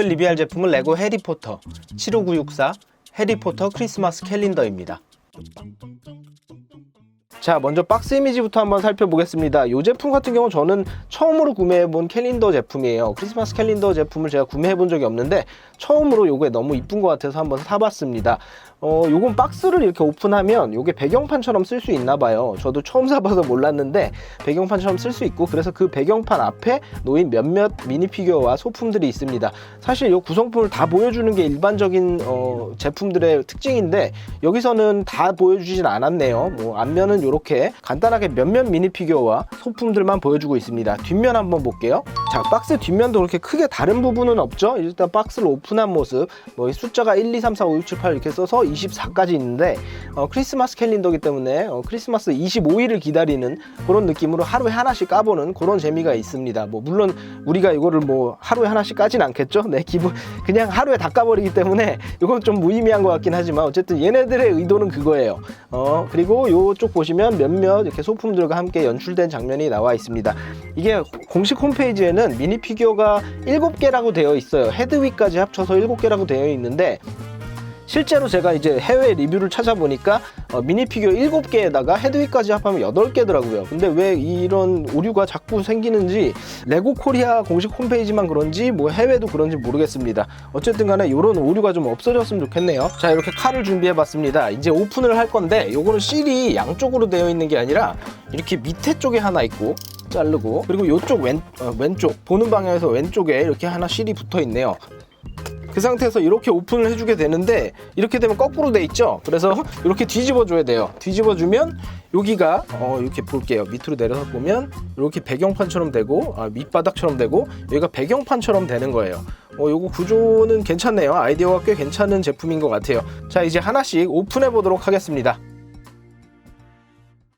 오늘 리뷰할 제품은 레고 해리포터 75964 해리포터 크리스마스 캘린더입니다. 자 먼저 박스 이미지부터 한번 살펴보겠습니다. 이 제품 같은 경우 저는 처음으로 구매해본 캘린더 제품이에요. 크리스마스 캘린더 제품을 제가 구매해본 적이 없는데 처음으로 요게 너무 이쁜 것 같아서 한번 사봤습니다. 어 요건 박스를 이렇게 오픈하면 요게 배경판처럼 쓸 수 있나 봐요. 저도 처음 사봐서 몰랐는데 배경판처럼 쓸 수 있고 그래서 그 배경판 앞에 놓인 몇몇 미니 피규어와 소품들이 있습니다. 사실 요 구성품을 다 보여주는 게 일반적인 어, 제품들의 특징인데 여기서는 다 보여주진 않았네요. 뭐 앞면은 이렇게 간단하게 몇몇 미니 피규어와 소품들만 보여주고 있습니다. 뒷면 한번 볼게요. 자 박스 뒷면도 그렇게 크게 다른 부분은 없죠? 일단 박스를 오픈한 모습 뭐이 숫자가 1, 2, 3, 4, 5, 6, 7, 8 이렇게 써서 24까지 있는데 어, 크리스마스 캘린더기 때문에 어, 크리스마스 25일을 기다리는 그런 느낌으로 하루에 하나씩 까보는 그런 재미가 있습니다. 뭐 물론 우리가 이거를 뭐 하루에 하나씩 까진 않겠죠? 네 기분 그냥 하루에 다 까버리기 때문에 이건 좀 무의미한 것 같긴 하지만 어쨌든 얘네들의 의도는 그거예요. 어 그리고 요쪽 보시면 몇몇 이렇게 소품들과 함께 연출된 장면이 나와 있습니다. 이게 공식 홈페이지에는 미니 피규어가 7개라고 되어 있어요. 헤드위까지 합쳐서 7개라고 되어 있는데 실제로 제가 이제 해외 리뷰를 찾아보니까 어, 미니 피규어 7개에다가 헤드위까지 합하면 8개더라고요. 근데 왜 이런 오류가 자꾸 생기는지 레고 코리아 공식 홈페이지만 그런지 뭐 해외도 그런지 모르겠습니다. 어쨌든 간에 이런 오류가 좀 없어졌으면 좋겠네요. 자, 이렇게 칼을 준비해 봤습니다. 이제 오픈을 할 건데 요거는 실이 양쪽으로 되어 있는 게 아니라 이렇게 밑에 쪽에 하나 있고 자르고 그리고 이쪽 왼, 어, 왼쪽 보는 방향에서 왼쪽에 이렇게 하나 실이 붙어 있네요. 그 상태에서 이렇게 오픈을 해주게 되는데 이렇게 되면 거꾸로 돼 있죠? 그래서 이렇게 뒤집어 줘야 돼요. 뒤집어 주면 여기가 어, 이렇게 볼게요. 밑으로 내려서 보면 이렇게 배경판처럼 되고 아, 밑바닥처럼 되고 여기가 배경판처럼 되는 거예요. 어, 요거 구조는 괜찮네요. 아이디어가 꽤 괜찮은 제품인 것 같아요. 자 이제 하나씩 오픈해 보도록 하겠습니다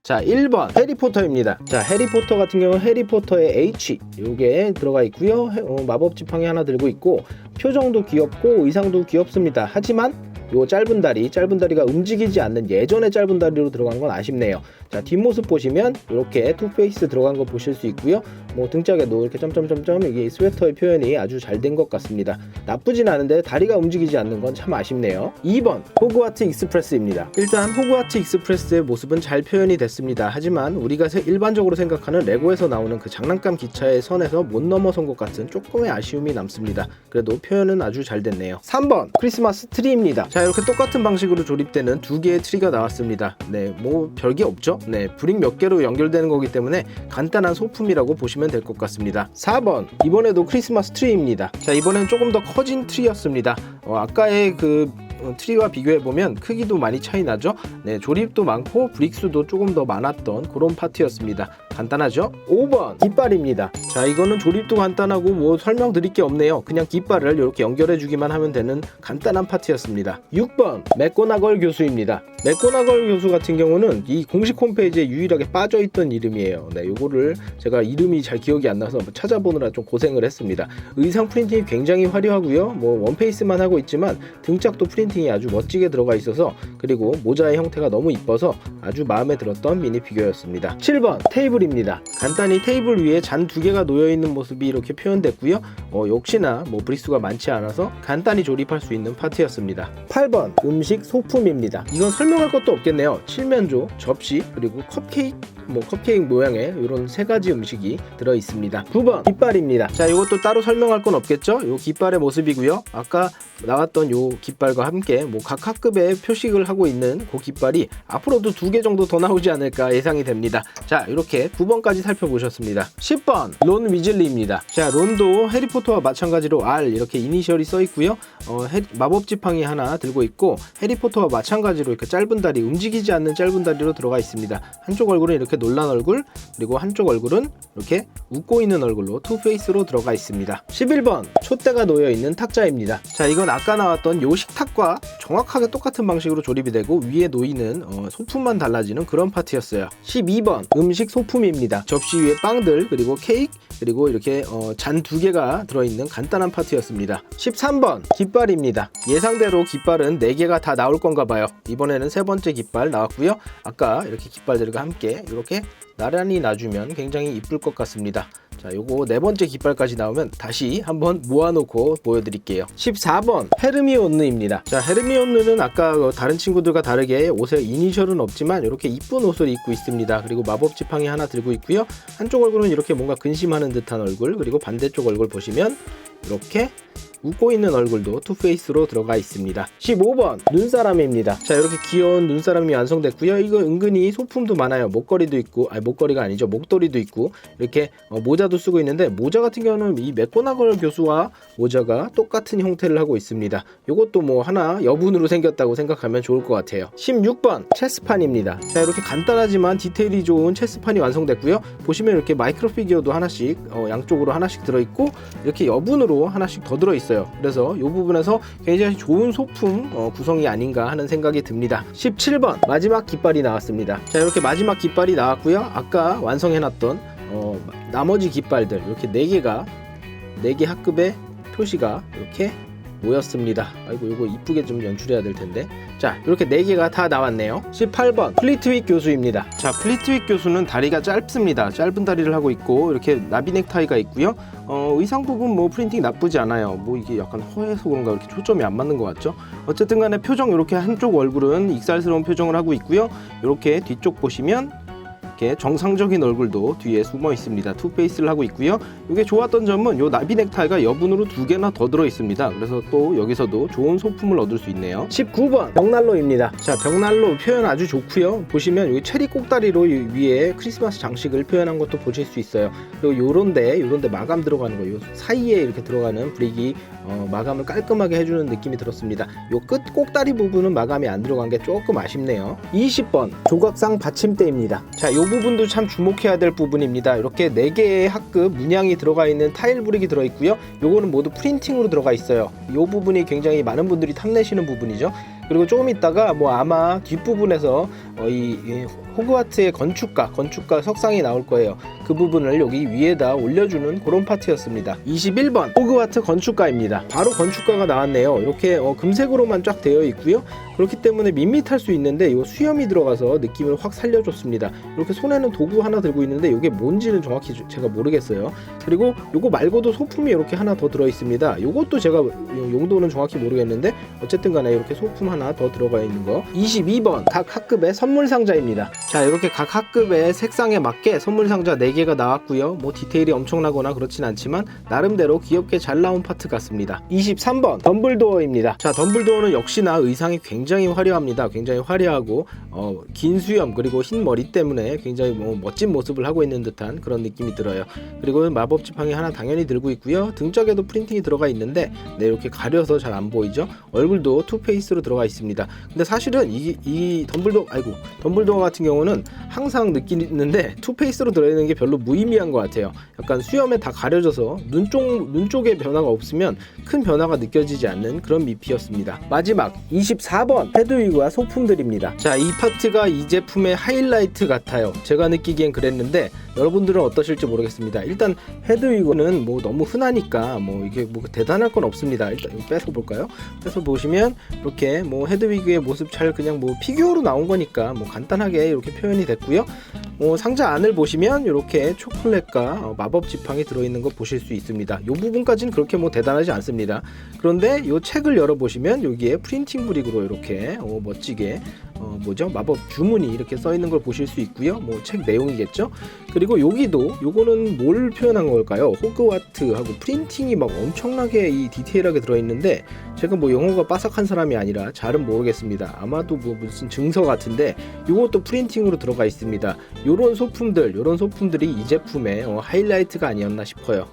자 1번 해리포터입니다. 자 해리포터 같은 경우는 해리포터의 H 요게 들어가 있고요. 해- 어, 마법 지팡이 하나 들고 있고 표정도 귀엽고 의상도 귀엽습니다. 하지만 요 짧은 다리 짧은 다리가 움직이지 않는 예전의 짧은 다리로 들어간 건 아쉽네요 자 뒷모습 보시면 이렇게 투페이스 들어간 거 보실 수 있고요. 뭐 등짝에도 이렇게 점점점점 이게 스웨터의 표현이 아주 잘 된 것 같습니다. 나쁘진 않은데 다리가 움직이지 않는 건 참 아쉽네요. 2번 호그와트 익스프레스입니다. 일단 호그와트 익스프레스의 모습은 잘 표현이 됐습니다. 하지만 우리가 세- 일반적으로 생각하는 레고에서 나오는 그 장난감 기차의 선에서 못 넘어선 것 같은 조금의 아쉬움이 남습니다. 그래도 표현은 아주 잘 됐네요. 3번 크리스마스 트리입니다. 자 이렇게 똑같은 방식으로 조립되는 두 개의 트리가 나왔습니다. 네뭐 별게 없죠 네 브릭 몇 개로 연결되는 거기 때문에 간단한 소품이라고 보시면 될 것 같습니다. 4번. 이번에도 크리스마스 트리입니다. 자 이번엔 조금 더 커진 트리였습니다. 어, 아까의 그 어, 트리와 비교해 보면 크기도 많이 차이 나죠. 네, 조립도 많고 브릭수도 조금 더 많았던 그런 파트였습니다. 간단하죠? 5번 깃발입니다. 자, 이거는 조립도 간단하고 뭐 설명드릴 게 없네요. 그냥 깃발을 이렇게 연결해 주기만 하면 되는 간단한 파트였습니다. 6번 맥고나걸 교수입니다. 맥고나걸 교수 같은 경우는 이 공식 홈페이지에 유일하게 빠져 있던 이름이에요. 네, 요거를 제가 이름이 잘 기억이 안 나서 찾아보느라 좀 고생을 했습니다. 의상 프린팅이 굉장히 화려하고요. 뭐 원페이스만 하고 있지만 등짝도 프린팅 이 아주 멋지게 들어가 있어서 그리고 모자의 형태가 너무 이뻐서 아주 마음에 들었던 미니 피규어였습니다. 7번 테이블입니다. 간단히 테이블 위에 잔 두 개가 놓여 있는 모습이 이렇게 표현됐고요. 어, 역시나 뭐 브리수가 많지 않아서 간단히 조립할 수 있는 파트였습니다. 8번 음식 소품입니다. 이건 설명할 것도 없겠네요. 칠면조, 접시, 그리고 컵케이크 뭐 컵케이크 모양의 이런 세 가지 음식이 들어 있습니다. 9번 깃발입니다. 자, 이것도 따로 설명할 건 없겠죠? 요 깃발의 모습이고요. 아까 나왔던 요 깃발과 함께 뭐 각 학급에 표식을 하고 있는 그 깃발이 앞으로도 두 개 정도 더 나오지 않을까 예상이 됩니다. 자, 이렇게 9번까지 살펴보셨습니다. 10번 론 위즐리입니다. 자, 론도 해리포터와 마찬가지로 R 이렇게 이니셜이 써 있고요. 어, 해- 마법 지팡이 하나 들고 있고 해리포터와 마찬가지로 이렇게 짧은 다리 움직이지 않는 짧은 다리로 들어가 있습니다. 한쪽 얼굴은 이렇게 놀란 얼굴 그리고 한쪽 얼굴은 이렇게 웃고 있는 얼굴로 투페이스로 들어가 있습니다. 11번 촛대가 놓여 있는 탁자입니다. 자, 이건 아까 나왔던 요 식탁과 정확하게 똑같은 방식으로 조립이 되고 위에 놓이는 어, 소품만 달라지는 그런 파트였어요. 12번 음식 소품입니다. 접시 위에 빵들 그리고 케이크 그리고 이렇게 어, 잔 두 개가 들어있는 간단한 파트였습니다. 13번 깃발입니다. 예상대로 깃발은 4개가 다 나올 건가 봐요. 이번에는 세 번째 깃발 나왔고요. 아까 이렇게 깃발들과 함께 이렇게 나란히 놔주면 굉장히 이쁠 것 같습니다. 자, 요거 네 번째 깃발까지 나오면 다시 한번 모아놓고 보여드릴게요. 14번 헤르미온느입니다. 자, 헤르미온느는 아까 그 다른 친구들과 다르게 옷에 이니셜은 없지만 이렇게 이쁜 옷을 입고 있습니다. 그리고 마법 지팡이 하나 들고 있고요. 한쪽 얼굴은 이렇게 뭔가 근심하는 듯한 얼굴, 그리고 반대쪽 얼굴 보시면 이렇게 웃고 있는 얼굴도 투페이스로 들어가 있습니다. 15번 눈사람입니다. 자 이렇게 귀여운 눈사람이 완성됐고요. 이거 은근히 소품도 많아요. 목걸이도 있고 아니 목걸이가 아니죠. 목도리도 있고 이렇게 어, 모자도 쓰고 있는데 모자 같은 경우는 이 맥고나걸 교수와 모자가 똑같은 형태를 하고 있습니다. 이것도 뭐 하나 여분으로 생겼다고 생각하면 좋을 것 같아요. 16번 체스판입니다. 자 이렇게 간단하지만 디테일이 좋은 체스판이 완성됐고요. 보시면 이렇게 마이크로 피규어도 하나씩 어, 양쪽으로 하나씩 들어있고 이렇게 여분으로 하나씩 더 들어있어요. 그래서 이 부분에서 굉장히 좋은 소품 어, 구성이 아닌가 하는 생각이 듭니다. 17번 마지막 깃발이 나왔습니다. 자 이렇게 마지막 깃발이 나왔고요. 아까 완성해놨던 어, 나머지 깃발들 이렇게 4개가 4개 학급의 표시가 이렇게 모였습니다. 아이고 이거 이쁘게 좀 연출해야 될 텐데. 자 이렇게 4개가 다 나왔네요. 18번 플리트윅 교수입니다. 자 플리트윅 교수는 다리가 짧습니다. 짧은 다리를 하고 있고 이렇게 나비 넥타이가 있고요. 어, 의상 부분 뭐 프린팅 나쁘지 않아요. 뭐 이게 약간 허해서 그런가 이렇게 초점이 안 맞는 것 같죠? 어쨌든 간에 표정 이렇게 한쪽 얼굴은 익살스러운 표정을 하고 있고요. 이렇게 뒤쪽 보시면 이렇게 정상적인 얼굴도 뒤에 숨어 있습니다. 투페이스를 하고 있고요. 이게 좋았던 점은 요 나비 넥타이가 여분으로 두 개나 더 들어 있습니다. 그래서 또 여기서도 좋은 소품을 얻을 수 있네요. 19번 벽난로입니다. 자, 벽난로 표현 아주 좋고요. 보시면 여기 체리 꼭다리로 이 위에 크리스마스 장식을 표현한 것도 보실 수 있어요. 그리고 요런데 요런데 마감 들어가는 거, 요 사이에 이렇게 들어가는 브릭이 어, 마감을 깔끔하게 해주는 느낌이 들었습니다. 요 끝 꼭다리 부분은 마감이 안 들어간 게 조금 아쉽네요. 20번 조각상 받침대입니다. 자, 요 부분도 참 주목해야 될 부분입니다. 이렇게 4개의 학급 문양이 들어가 있는 타일 브릭이 들어 있고요. 요거는 모두 프린팅으로 들어가 있어요. 요 부분이 굉장히 많은 분들이 탐내시는 부분이죠. 그리고 조금 있다가 뭐 아마 뒷부분에서 어, 이, 이 호그와트의 건축가, 건축가 석상이 나올 거예요. 그 부분을 여기 위에다 올려주는 그런 파트였습니다. 21번 호그와트 건축가입니다. 바로 건축가가 나왔네요. 이렇게 어, 금색으로만 쫙 되어 있고요. 그렇기 때문에 밋밋할 수 있는데 이 수염이 들어가서 느낌을 확 살려줬습니다. 이렇게 손에는 도구 하나 들고 있는데 이게 뭔지는 정확히 주- 제가 모르겠어요. 그리고 이거 말고도 소품이 이렇게 하나 더 들어 있습니다. 이것도 제가 용도는 정확히 모르겠는데 어쨌든 간에 이렇게 소품 하나 더 들어가 있는 거. 22번 각 학급의 선물 상자입니다. 자, 이렇게 각 학급의 색상에 맞게 선물 상자 4개가 나왔고요. 뭐 디테일이 엄청나거나 그렇진 않지만 나름대로 귀엽게 잘 나온 파트 같습니다. 23번 덤블도어입니다. 자, 덤블도어는 역시나 의상이 굉장히 화려합니다. 굉장히 화려하고 어, 긴 수염 그리고 흰 머리 때문에 굉장히 뭐 멋진 모습을 하고 있는 듯한 그런 느낌이 들어요. 그리고 마법 지팡이 하나 당연히 들고 있고요. 등짝에도 프린팅이 들어가 있는데 네, 이렇게 가려서 잘 안 보이죠? 얼굴도 투페이스로 들어가 있습니다. 근데 사실은 이, 이 덤블도 아이고 덤블도어 같은 경우는 항상 느끼는데 투페이스로 들어있는 게 별로 무의미한 것 같아요. 약간 수염에 다 가려져서 눈 쪽, 눈 쪽에 변화가 없으면 큰 변화가 느껴지지 않는 그런 미피였습니다. 마지막 24번 헤드위그와 소품들입니다. 자, 이 파트가 이 제품의 하이라이트 같아요. 제가 느끼기엔 그랬는데 여러분들은 어떠실지 모르겠습니다. 일단 헤드위그는 뭐 너무 흔하니까 뭐 이게 뭐 대단할 건 없습니다. 일단 이거 뺏어 볼까요? 뺏어 보시면 이렇게 뭐 헤드위그의 모습 잘 그냥 뭐 피규어로 나온 거니까 뭐 간단하게 이렇게 표현이 됐고요. 어, 상자 안을 보시면 이렇게 초콜릿과 어, 마법 지팡이 들어있는 거 보실 수 있습니다. 이 부분까지는 그렇게 뭐 대단하지 않습니다. 그런데 이 책을 열어보시면 여기에 프린팅 브릭으로 이렇게 어, 멋지게 어, 뭐죠 마법 주문이 이렇게 써 있는 걸 보실 수 있고요. 뭐 책 내용이겠죠. 그리고 여기도 요거는 뭘 표현한 걸까요? 호그와트하고 프린팅이 막 엄청나게 이 디테일하게 들어있는데 제가 뭐 영어가 빠삭한 사람이 아니라 잘은 모르겠습니다. 아마도 뭐 무슨 증서 같은데 요것도 프린팅으로 들어가 있습니다. 요런 소품들, 요런 소품들이 이 제품의 어, 하이라이트가 아니었나 싶어요.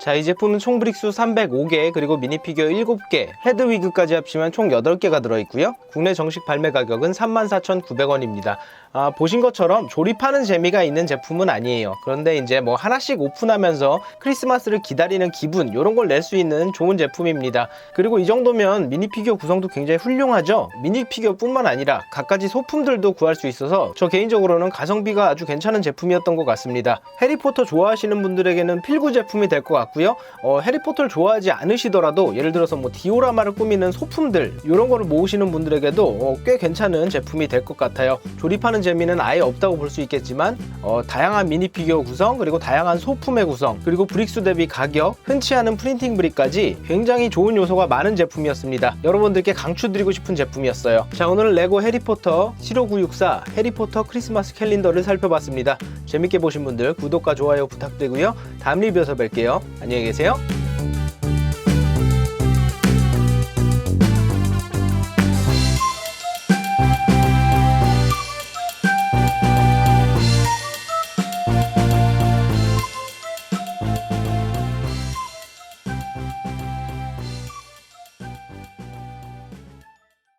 자, 이 제품은 총 브릭수 305개, 그리고 미니 피규어 7개, 헤드위그까지 합치면 총 8개가 들어있고요. 국내 정식 발매 가격은 34,900원입니다. 아, 보신 것처럼 조립하는 재미가 있는 제품은 아니에요. 그런데 이제 뭐 하나씩 오픈하면서 크리스마스를 기다리는 기분, 이런 걸 낼 수 있는 좋은 제품입니다. 그리고 이 정도면 미니 피규어 구성도 굉장히 훌륭하죠? 미니 피규어뿐만 아니라 갖가지 소품들도 구할 수 있어서 저 개인적으로는 가성비가 아주 괜찮은 제품이었던 것 같습니다. 해리포터 좋아하시는 분들에게는 필구 제품이 될 것 같고 같고요. 어, 해리포터를 좋아하지 않으시더라도 예를 들어서 뭐 디오라마를 꾸미는 소품들 이런 거를 모으시는 분들에게도 어, 꽤 괜찮은 제품이 될 것 같아요. 조립하는 재미는 아예 없다고 볼 수 있겠지만 어, 다양한 미니 피규어 구성 그리고 다양한 소품의 구성 그리고 브릭수 대비 가격 흔치 않은 프린팅 브릭까지 굉장히 좋은 요소가 많은 제품이었습니다. 여러분들께 강추드리고 싶은 제품이었어요. 자 오늘은 레고 해리포터 75964 해리포터 크리스마스 캘린더를 살펴봤습니다. 재밌게 보신 분들 구독과 좋아요 부탁드리고요. 다음 리뷰에서 뵐게요. 안녕히 계세요.